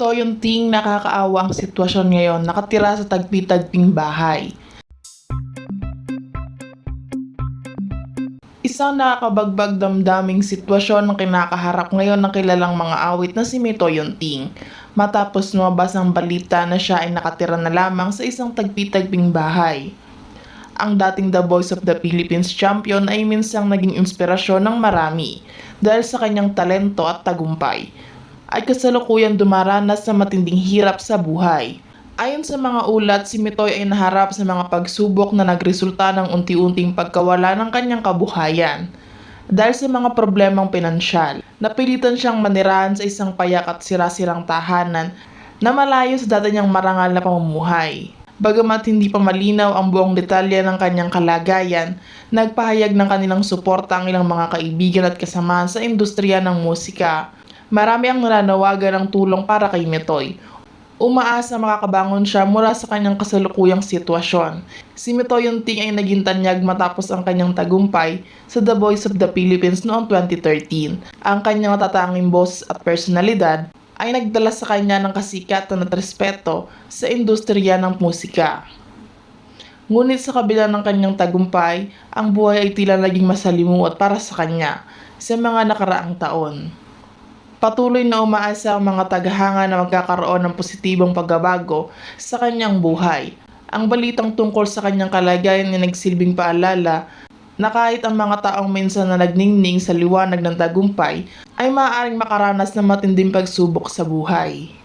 Toyon Ting nakakaawa ang sitwasyon ngayon nakatira sa tagpi-tagping bahay. Isang nakakabagbag damdaming sitwasyon ang kinakaharap ngayon ng kilalang mga awit na si Mito Yunting. Matapos lumabas ang balita na siya ay nakatira na lamang sa isang tagpi-tagping bahay. Ang dating The Voice of the Philippines champion ay minsang naging inspirasyon ng marami dahil sa kanyang talento at tagumpay. Ay kasalukuyang dumaranas sa matinding hirap sa buhay. Ayon sa mga ulat, si Mitoy ay naharap sa mga pagsubok na nagresulta ng unti-unting pagkawala ng kanyang kabuhayan. Dahil sa mga problemang pinansyal, napilitan siyang manirahan sa isang payak at sira-sirang tahanan na malayo sa dati niyang marangal na pamumuhay. Bagamat hindi pa malinaw ang buong detalye ng kanyang kalagayan, nagpahayag ng kanilang suporta ang ilang mga kaibigan at kasamahan sa industriya ng musika. Marami ang nananawagan ng tulong para kay Metoy. Umaasa makakabangon siya mula sa kanyang kasalukuyang sitwasyon. Si Metoy Yunting ay naging tanyag matapos ang kanyang tagumpay sa The Voice of the Philippines noong 2013. Ang kanyang tatanging boss at personalidad ay nagdala sa kanya ng kasikatan at respeto sa industriya ng musika. Ngunit sa kabila ng kanyang tagumpay, ang buhay ay tila naging masalimuot para sa kanya sa mga nakaraang taon. Patuloy na umaasa ang mga tagahanga na magkakaroon ng positibong pagbabago sa kanyang buhay. Ang balitang tungkol sa kanyang kalagayan ay nagsilbing paalala na kahit ang mga taong minsan na nagningning sa liwanag ng tagumpay ay maaaring makaranas ng matinding pagsubok sa buhay.